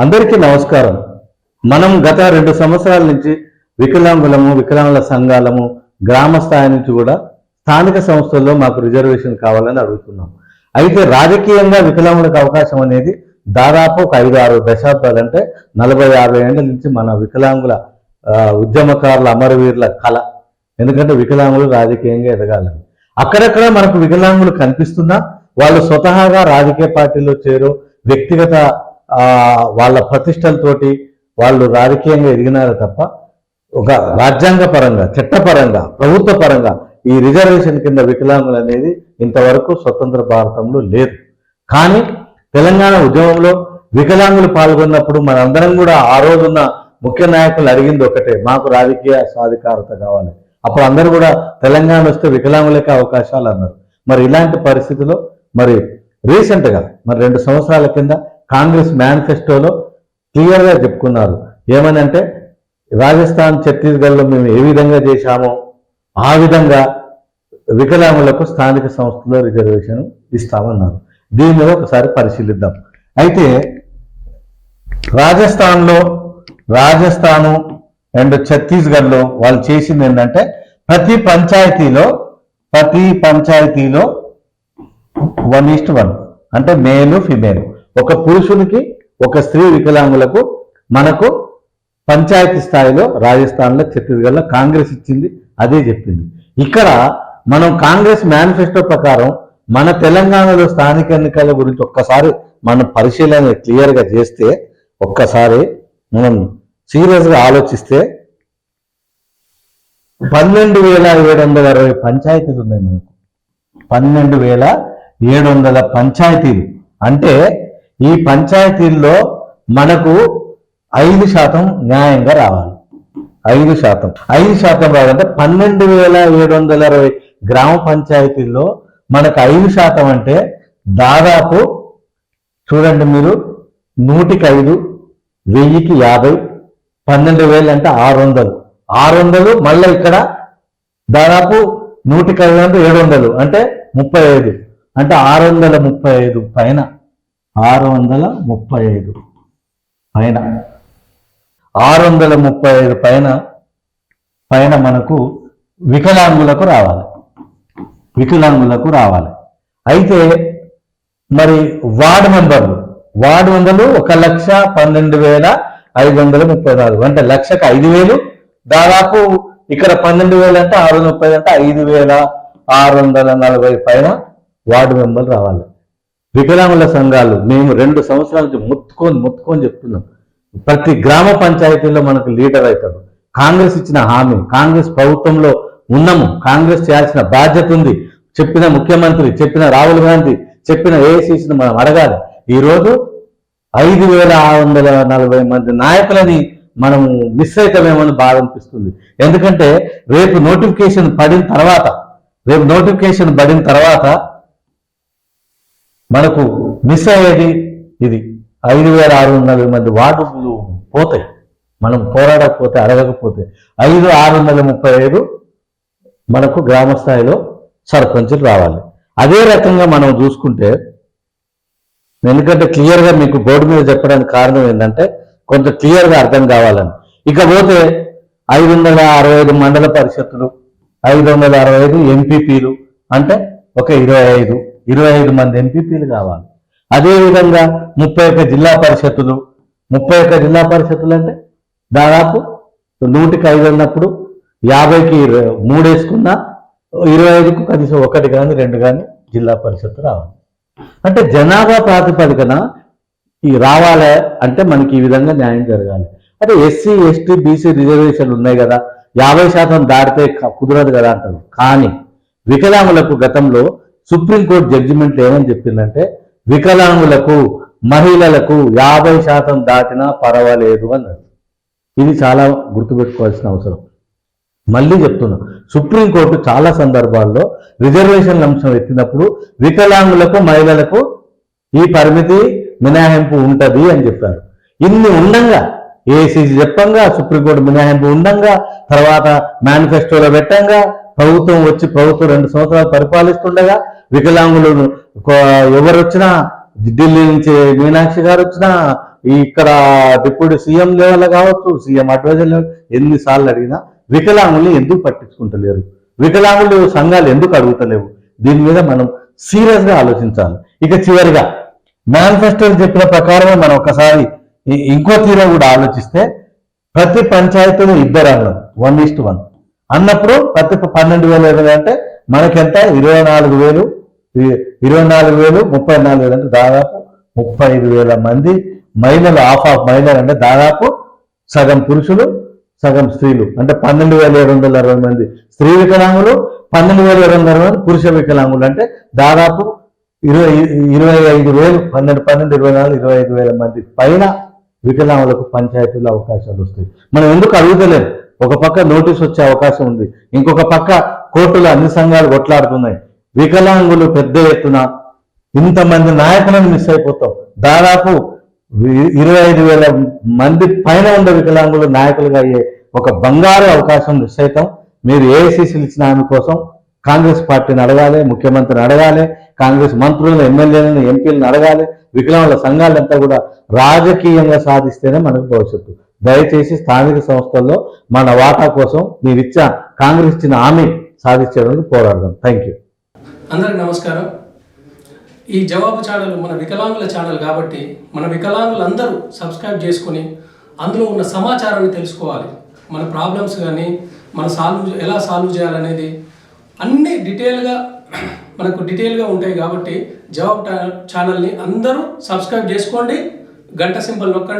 అందరికీ నమస్కారం. మనం గత రెండు సంవత్సరాల నుంచి వికలాంగులము వికలాంగుల సంఘాలము గ్రామ స్థాయి నుంచి కూడా స్థానిక సంస్థల్లో మాకు రిజర్వేషన్ కావాలని అడుగుతున్నాం. అయితే రాజకీయంగా వికలాంగులకు అవకాశం అనేది దాదాపు ఒక ఐదు ఆరు దశాబ్దాలంటే నలభై యాభై ఏళ్ళ నుంచి మన వికలాంగుల ఆ, ఉద్యమకారుల అమరవీరుల కళ. ఎందుకంటే వికలాంగులు రాజకీయంగా ఎదగాలని అక్కడక్కడ మనకు వికలాంగులు కనిపిస్తున్నా వాళ్ళు స్వతహాగా రాజకీయ పార్టీలో చేరు వ్యక్తిగత వాళ్ళ ప్రతిష్టలతోటి వాళ్ళు రాజకీయంగా ఎదిగినారు తప్ప ఒక రాజ్యాంగ పరంగా చట్టపరంగా ప్రభుత్వ పరంగా ఈ రిజర్వేషన్ కింద వికలాంగులు అనేది ఇంతవరకు స్వతంత్ర భారతంలో లేదు. కానీ తెలంగాణ ఉద్యమంలో వికలాంగులు పాల్గొన్నప్పుడు మనందరం కూడా ఆ రోజున్న ముఖ్య నాయకులు అడిగింది ఒకటే మాకు రాజకీయ సాధికారత కావాలి. అప్పుడు అందరూ కూడా తెలంగాణ వస్తే వికలాంగులకే అవకాశాలు అన్నారు. మరి ఇలాంటి పరిస్థితిలో మరి రీసెంట్గా మరి రెండు సంవత్సరాల కింద కాంగ్రెస్ మేనిఫెస్టోలో క్లియర్గా చెప్పుకున్నారు. ఏమనంటే రాజస్థాన్ ఛత్తీస్గఢ్లో మేము ఏ విధంగా చేశామో ఆ విధంగా వికలాంగులకు స్థానిక సంస్థలో రిజర్వేషన్ ఇస్తామన్నారు. దీని మీద ఒకసారి పరిశీలిద్దాం. అయితే రాజస్థాన్లో రాజస్థాను అండ్ ఛత్తీస్గఢ్లో వాళ్ళు చేసింది ఏంటంటే ప్రతి పంచాయతీలో ప్రతి పంచాయతీలో వన్ ఈస్ట్ వన్ అంటే మేలు ఫిమేల్. ఒక పురుషునికి ఒక స్త్రీ వికలాంగులకు మనకు పంచాయతీ స్థాయిలో రాజస్థాన్లో ఛత్తీస్గఢ్లో కాంగ్రెస్ ఇచ్చింది అదే చెప్పింది. ఇక్కడ మనం కాంగ్రెస్ మేనిఫెస్టో ప్రకారం మన తెలంగాణలో స్థానిక ఎన్నికల గురించి ఒక్కసారి మనం పరిశీలన క్లియర్గా చేస్తే ఒక్కసారి మనం సీరియస్గా ఆలోచిస్తే పన్నెండు వేల ఏడు వందల అరవై పంచాయతీలు ఉన్నాయి మనకు. పన్నెండు వేల ఏడు వందల పంచాయతీలు. అంటే ఈ పంచాయతీల్లో మనకు ఐదు శాతం న్యాయంగా రావాలి. ఐదు శాతం. ఐదు శాతం రావాలంటే పన్నెండు వేల ఏడు వందల అరవై గ్రామ పంచాయతీల్లో మనకు ఐదు శాతం అంటే దాదాపు చూడండి మీరు నూటికి ఐదు వెయ్యికి యాభై పన్నెండు వేలు అంటే ఆరు వందలు. ఆరు వందలు మళ్ళీ ఇక్కడ దాదాపు నూటికి ఐదు అంటే ఏడు వందలు అంటే ముప్పై ఐదు. అంటే ఆరు వందల ముప్పై ఐదు పైన. ఆరు వందల ముప్పై ఐదు పైన. ఆరు వందల ముప్పై ఐదు పైన పైన మనకు వికలాంగులకు రావాలి. వికలాంగులకు రావాలి. అయితే మరి వార్డు మెంబర్లు వార్డు వందలు ఒక లక్ష పన్నెండు వేల ఐదు వందల ముప్పై నాలుగు అంటే లక్షకు ఐదు వేలు దాదాపు ఇక్కడ పన్నెండు వేలు అంటే ఆరు వందల ముప్పై అంటే ఐదు వేల ఆరు వందల నలభై పైన వార్డు మెంబర్లు రావాలి. వికలాంగుల సంఘాలు మేము రెండు సంవత్సరాల నుంచి ముత్తుకొని ముత్తుకొని చెప్తున్నాం. ప్రతి గ్రామ పంచాయతీలో మనకు లీడర్ అవుతాడు. కాంగ్రెస్ ఇచ్చిన హామీ కాంగ్రెస్ ప్రభుత్వంలో ఉన్నాము కాంగ్రెస్ చేయాల్సిన బాధ్యత ఉంది. చెప్పిన ముఖ్యమంత్రి చెప్పిన రాహుల్ గాంధీ చెప్పిన ఏసీసీని మనం అడగాలి. ఈరోజు ఐదు వేల ఆరు వందల నలభై మంది నాయకులని మనం మిస్ అవుతామేమని బాధ అనిపిస్తుంది. ఎందుకంటే రేపు నోటిఫికేషన్ పడిన తర్వాత రేపు నోటిఫికేషన్ పడిన తర్వాత మనకు మిస్ అయ్యేది ఇది. ఐదు వేల ఆరు వందల మంది వార్డులు పోతాయి. మనం పోరాడకపోతే అడగకపోతే. ఐదు ఆరు వందల ముప్పై ఐదు మనకు గ్రామ స్థాయిలో సర్పంచులు రావాలి. అదే రకంగా మనం చూసుకుంటే ఎందుకంటే క్లియర్గా మీకు బోర్డు మీద చెప్పడానికి కారణం ఏంటంటే కొంత క్లియర్గా అర్థం కావాలని. ఇకపోతే ఐదు వందల అరవై ఐదు మండల పరిషత్తులు ఐదు వందల అరవై ఐదు ఎంపీపీలు అంటే ఒక ఇరవై ఐదు ఇరవై ఐదు మంది ఎంపీపీలు కావాలి. అదేవిధంగా ముప్పై ఒక్క జిల్లా పరిషత్తులు. ముప్పై ఒక్క జిల్లా పరిషత్తులు అంటే దాదాపు నూటికి ఐదు ఉన్నప్పుడు యాభైకి మూడు వేసుకున్నా ఇరవై ఐదుకు కనీసం ఒకటి కానీ రెండు కానీ జిల్లా పరిషత్తు రావాలి. అంటే జనాభా ప్రాతిపదికన ఈ రావాలి అంటే మనకి ఈ విధంగా న్యాయం జరగాలి. అంటే ఎస్సీ ఎస్టీ బీసీ రిజర్వేషన్లు ఉన్నాయి కదా యాభై శాతం దాటితే కుదరదు కదా అంటారు. కానీ వికలాంగులకు గతంలో సుప్రీంకోర్టు జడ్జిమెంట్ ఏమని చెప్పిందంటే వికలాంగులకు మహిళలకు యాభై శాతం దాటినా పర్వాలేదు అన్నారు. ఇది చాలా గుర్తుపెట్టుకోవాల్సిన అవసరం. మళ్ళీ చెప్తున్నా సుప్రీంకోర్టు చాలా సందర్భాల్లో రిజర్వేషన్ అంశం ఎత్తినప్పుడు వికలాంగులకు మహిళలకు ఈ పరిమితి మినహాయింపు ఉంటుంది అని చెప్పారు. ఇన్ని ఉండంగా ఏసీసీ చెప్పంగా సుప్రీంకోర్టు మినహాయింపు ఉండంగా తర్వాత మేనిఫెస్టోలో పెట్టంగా ప్రభుత్వం వచ్చి ప్రభుత్వం రెండు సంవత్సరాలు పరిపాలిస్తుండగా వికలాంగులు ఎవరు వచ్చినా ఢిల్లీ నుంచి మీనాక్షి గారు వచ్చినా ఇక్కడ డిప్యూటీ సీఎం లెవెల్ కావచ్చు సీఎం అడ్వైజర్ లెవెల్ ఎన్నిసార్లు అడిగినా వికలాంగుల్ని ఎందుకు పట్టించుకుంటలేరు? వికలాంగులు సంఘాలు ఎందుకు అడుగుతలేవు? దీని మీద మనం సీరియస్గా ఆలోచించాలి. ఇక చివరిగా మేనిఫెస్టోలు చెప్పిన ప్రకారమే మనం ఒకసారి ఇంకో తీర కూడా ఆలోచిస్తే ప్రతి పంచాయతీలో ఇద్దరు అన్నాం వన్ ఈస్ట్ వన్. అన్నప్పుడు ప్రతి పన్నెండు వేల ఇరవై అంటే మనకెంత? ఇరవై నాలుగు వేలు. ఇరవై నాలుగు వేలు ముప్పై నాలుగు వేలు అంటే దాదాపు ముప్పై ఐదు వేల మంది మహిళలు హాఫ్ ఆఫ్ మహిళలు అంటే దాదాపు సగం పురుషులు సగం స్త్రీలు. అంటే పన్నెండు వేల ఏడు వందల అరవై మంది స్త్రీ వికలాంగులు పన్నెండు వేల ఏడు వందల అరవై మంది పురుష వికలాంగులు అంటే దాదాపు ఇరవై ఇరవై ఐదు వేలు పన్నెండు పన్నెండు ఇరవై నాలుగు ఇరవై ఐదు వేల మంది పైన వికలాంగులకు పంచాయతీలో అవకాశాలు వస్తాయి. మనం ఎందుకు అడుగుతలేము ఒక పక్క నోటీస్ వచ్చే అవకాశం ఉంది. ఇంకొక పక్క కోర్టులో అన్ని సంఘాలు కొట్లాడుతున్నాయి. వికలాంగులు పెద్ద ఎత్తున ఇంతమంది నాయకులను మిస్ అయిపోతాం. దాదాపు ఇరవై ఐదు వేల మంది పైన ఉండే వికలాంగులు నాయకులుగా అయ్యే ఒక బంగారు అవకాశం మిస్ అవుతాం. మీరు ఏఐసీసీలు ఇచ్చిన ఆమె కోసం కాంగ్రెస్ పార్టీని అడగాలి ముఖ్యమంత్రిని అడగాలి కాంగ్రెస్ మంత్రులను ఎమ్మెల్యేలను ఎంపీలను అడగాలి వికలాంగుల సంఘాలంతా కూడా రాజకీయంగా సాధిస్తేనే మనకు భవిష్యత్తు. దయచేసి స్థానిక సంస్థల్లో మన వాటా కోసం మీరు ఇచ్చిన కాంగ్రెస్ ఇచ్చిన హామీ సాధించడానికి పోరాడదాం. Thank you. అందరికి నమస్కారం. ఈ జవాబు ఛానల్ మన వికలాంగుల ఛానల్ కాబట్టి మన వికలాంగులందరూ సబ్స్క్రైబ్ చేసుకుని అందులో ఉన్న సమాచారాన్ని తెలుసుకోవాలి. మన ప్రాబ్లమ్స్ కానీ మన సాల్వ్ ఎలా సాల్వ్ చేయాలనేది అన్ని డీటెయిల్గా మనకు డీటెయిల్గా ఉంటాయి కాబట్టి జవాబు ఛానల్ని అందరూ సబ్స్క్రైబ్ చేసుకోండి. గంట సింబల్ నొక్కండి.